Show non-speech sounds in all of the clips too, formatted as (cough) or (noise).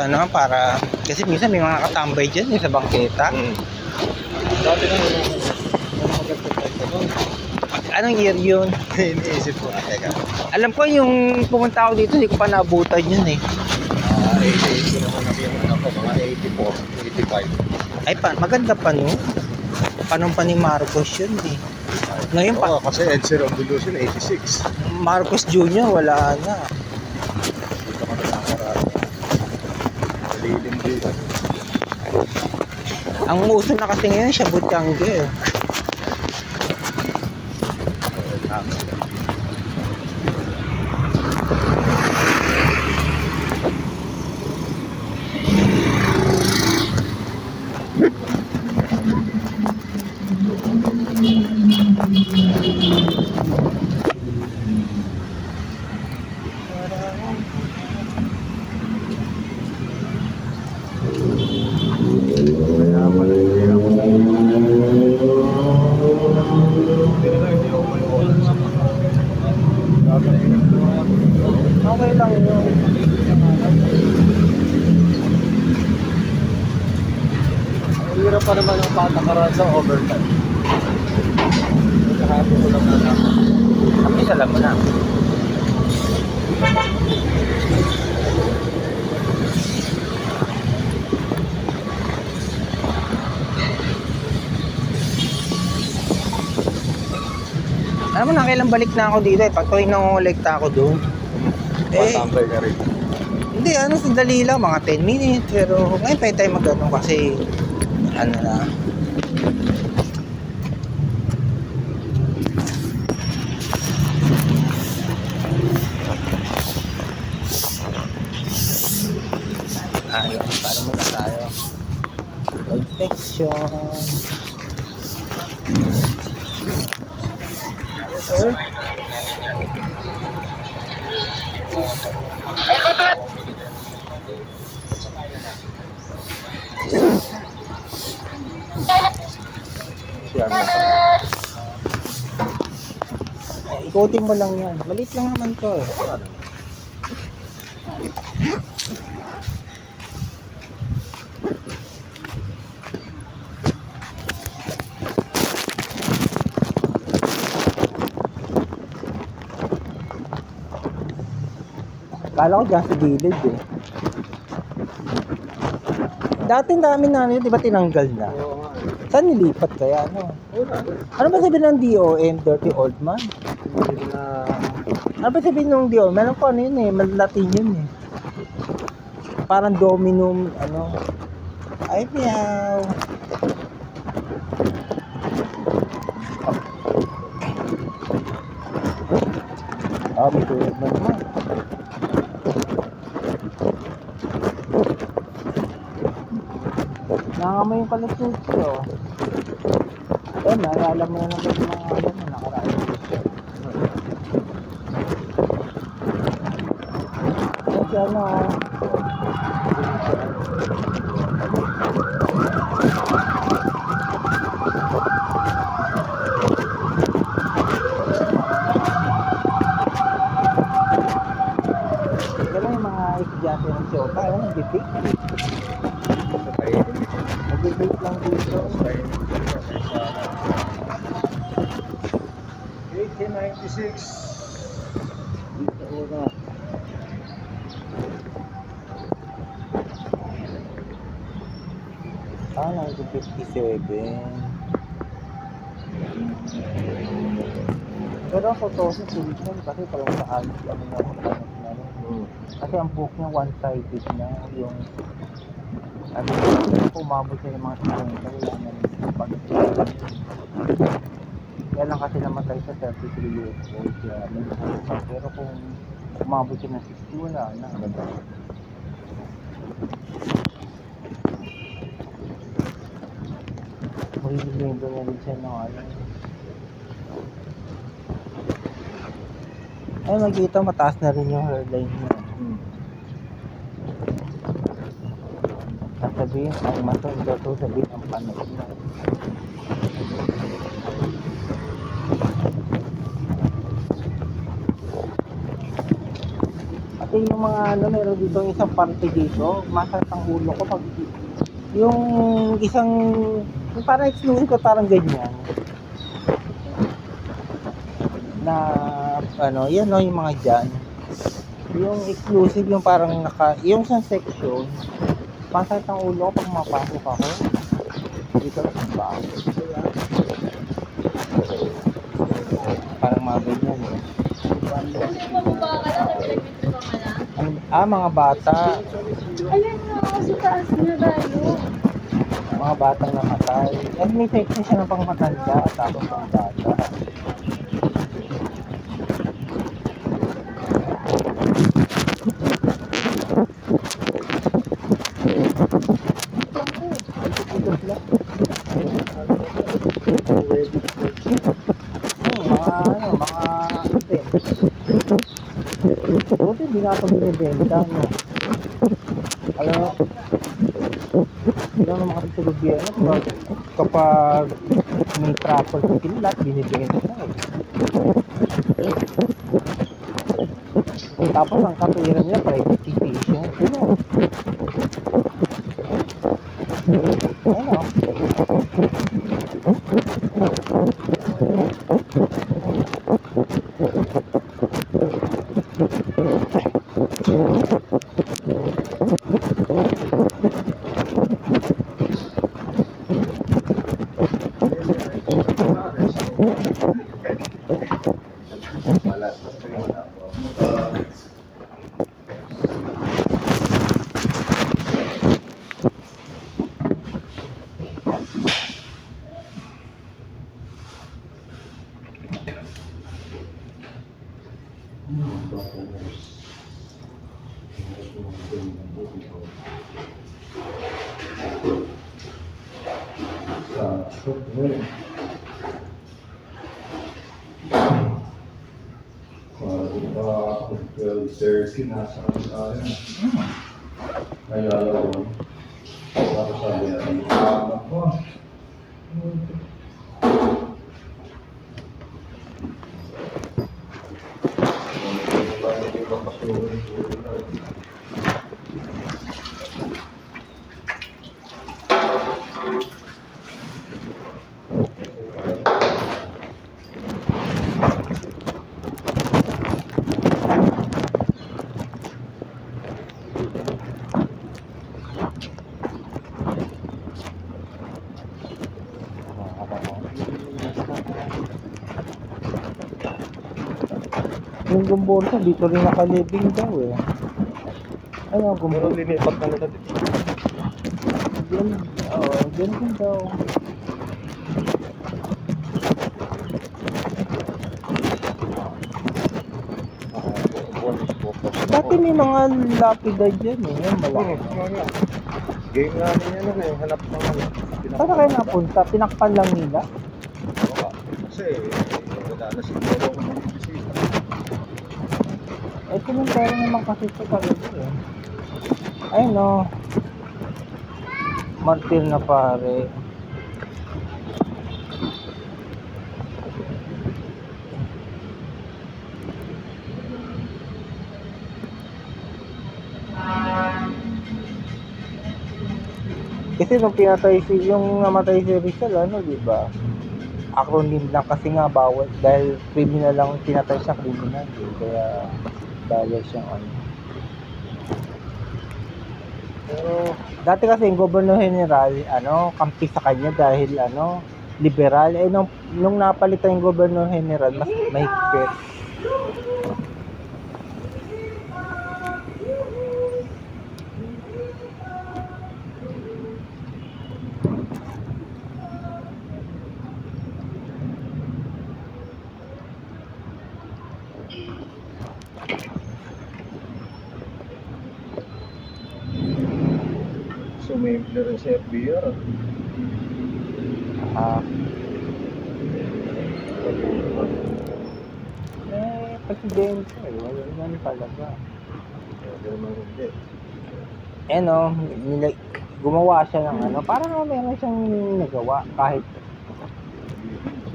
Sa ano, para... Kasi minsan may mga katambay dyan, yung sa bangketa. Mm. Dati na yun. Anong year yun? (laughs) Iniisip ko na, teka. Alam ko yung pumunta ako dito, hindi ko pa naabutan yun eh. Ah, 88 ko naman na yung ako, mga 84, 85. Ay, pa, maganda pa no? Panong pa ni Marcos yun eh. Ngayon pa, Oo, kasi Edsel Revolution, 86. Marcos Jr. wala na. Dito ka na nakaraan. Malilim dito. Ang uso na kasi ngayon, siya Butangge. Kaya pala hindi ako Hindi ako may oras sa mga. Dati na yun. Okay lang yun. Hirap pa naman ang patakaran sa overtime. Kahapon ko lang nalaman. Ang isa lang mo na. Alam mo na, kailan balik na ako dito eh. Pag tuwing nangongolekta ako doon. Eh, Patambay ka rin. hindi, ano, sandali lang, mga 10 minutes. Pero ngayon pwede tayo mag kasi, ano na. Ayun, paano muna tayo? Infection. Eh, ikutin mo lang yan. Maliit lang naman to eh. Kala ko dyan sa gilid eh. Dati dami na yun, di ba tinanggal na? Oo. Saan nilipat kaya ano? Ano ba sabihin ng DOM, Dirty Old Man? Ano ba sabihin ng DOM? Meron ko ano yun eh, Latin yun eh. Parang dominum, ano. Ay, meow. Ah, may tulog na naman. Nangamoy yung kalusutsi oh. Eh, naalala mo na naman yung mga ano mo, nakaraan. Kasi ano, Ganun yung mga estudyante ng Shota, ano, nag-debate. sa tayo. Nag-debate lang dito. 1896. Dito una. Ah, 1957. Pero ang photo sa sulit nun kasi parang sa alis lang na ako. Kasi ang book niya one-sided na yung ano, umabot siya ng mga 50 wala na rin pag Kaya lang kasi namatay sa 33 years old kaya medyo pa. Pero kung umabot siya ng 60 wala na. Mahilig na rin siya ng ano. Ay, makikita mataas na rin yung hairline niya. Hmm. Sasabihin, ang mato, ito to sabihin ang panog Pati yung mga ano, meron dito isang parte dito, masakit ang ulo ko pag yung isang yung parang exclusive ko parang ganyan. Na ano, yan no, yung mga dyan. Yung exclusive yung parang naka yung sa section masakit ang ulo ko pag mapasok ako. Dito sa bahay parang mga ganyan eh. Na. Ah, mga bata. Ayun na, sa taas niya tayo. Mga batang namatay. At may section siya ng pang matanda at tapos pang bata. Hmm, mga ano, mga ate. Binibenta, no? Alam mo, hindi naman sa gobyerno kapag, kapag may trapper sa kilat, binibenta na eh. Tapos ang katuwiran nila, private. Ano? Ano? Thursday, nasa kami tayo. Kaya yun. Tapos sabi niya, ang anak Yung gumborsa, dito rin nakalibing daw eh. Ano, Pero gumborsa? linipat na nila dito. Diyan, oo, diyan din daw. Dati may mga lapida dyan eh, yung malaki. Game namin yan ano eh, hanap ng ano. Saan kayo napunta? Tinakpan lang nila? Baka. Kasi wala na siguro ako ng bisita. Komentary naman kasi sa kanila eh. Ay no. Martir na pare. Kasi nung pinatay si, yung namatay si Rizal, ano, di ba? Acronym lang kasi nga bawal dahil criminal lang pinatay siya criminal eh. Kaya bawal siyang ano. Pero dati kasi yung Governor General, ano, kampi sa kanya dahil ano, liberal. Eh nung, nung napalitan yung Governor General, mas mahigpit. Sumimple rin sa FBR. Ah. Eh, presidente, eh, wala naman talaga. Hindi naman hindi. eh no, nila, gumawa siya ng ano, parang nga meron siyang nagawa kahit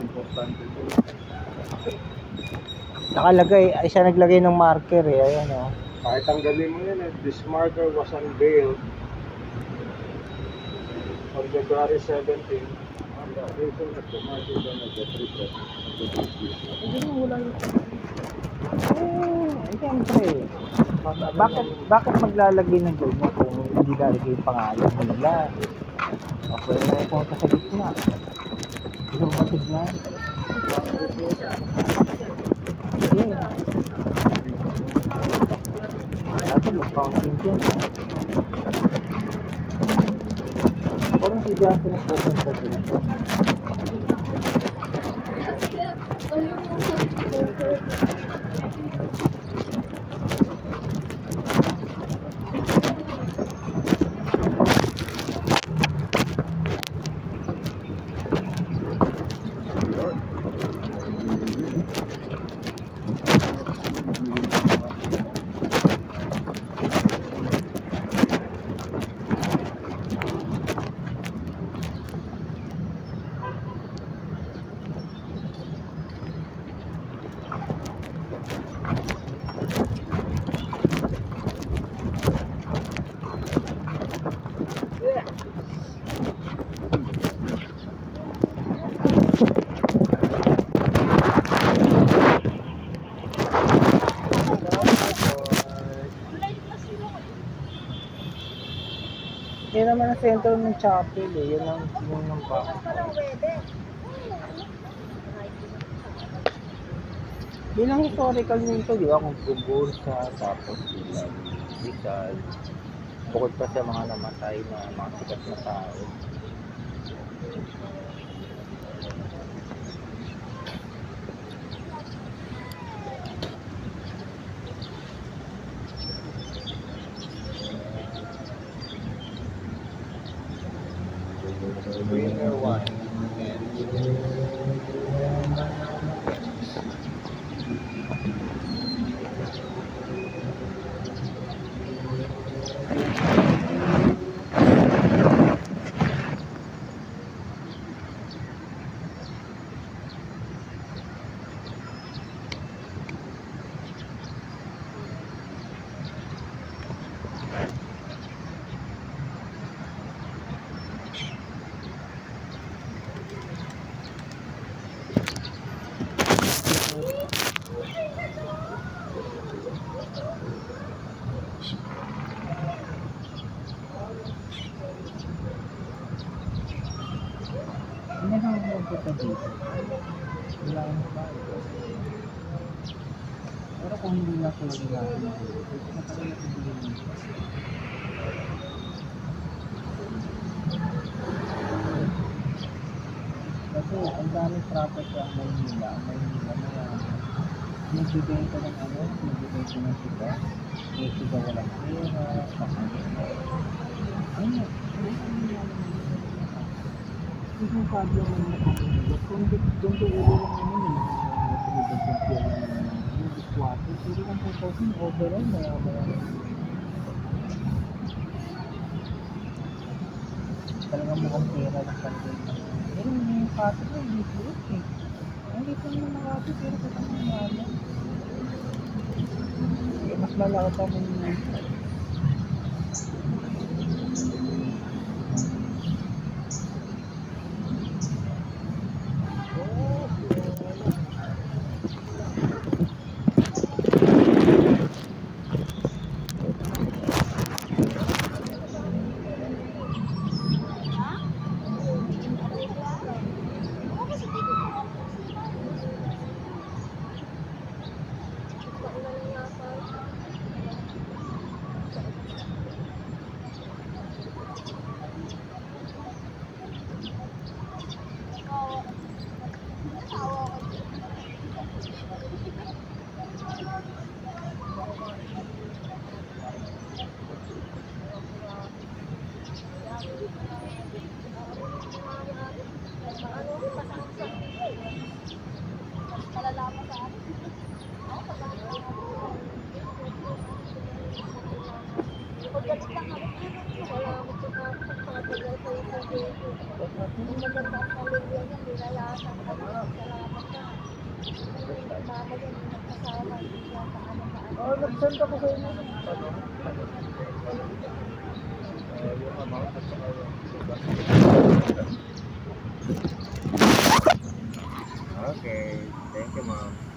Importante ito. nakalagay, ay siya naglagay ng marker eh, ayan oh. Kahit tanggalin mo yan, eh, this marker was unveiled on February 17. And the reason that the mo wala yung... Eh, siyempre. Bakit, bakit maglalagay ng ganyan kung hindi lalagay yung pangalan mo nila? Okay yung punta sa gitna. Hindi mo matignan. Sige. Dapat mag-counting dyan. Parang (laughs) si center ng chapel eh. Yan ang yun ang ba. Bilang historical nito, di ba? Kung Tubursa, tapos sila, Rizal, bukod pa sa mga namatay na mga sikat na tao. Hindi na ako magpunta dito. Wala akong bahay. Pero kung hindi na ako dito, pwede na pibigyan dito. Kasi ang daming property ang Maynila. Ang Maynila na. Nagbibenta ng ano, nagbibenta ng siga. May siga walang pera, makakita. Ayun, yung sabi mo na kung doon ko ulo lang naman yung mga pinibigyan ng yung diswato, pwede kang 4,000 overall, maya maya. Talagang mukhang pera ng kanil. Pero yung kato ko, hindi fruit eh. Ang dito naman ng kato, pero nangyala. Eh, mas malaki pa mo yung Ah, nag-send ako sa inyo. Yung amount at saka yung Okay. Thank you, ma'am.